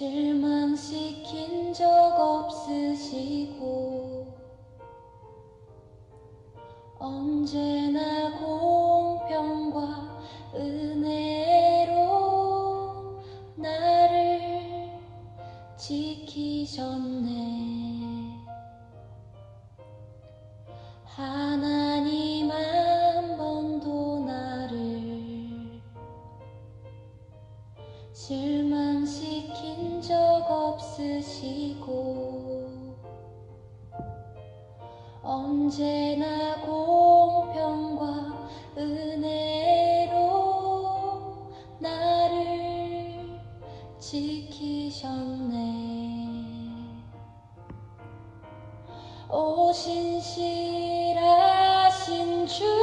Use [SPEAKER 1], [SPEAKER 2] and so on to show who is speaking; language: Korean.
[SPEAKER 1] 실망시킨 적 없으시고 언제나 공평과 은혜로 나를 지키셨네. 하나 실망시킨 적 없으시고 언제나 공평과 은혜로 나를 지키셨네. 오 신실하신 주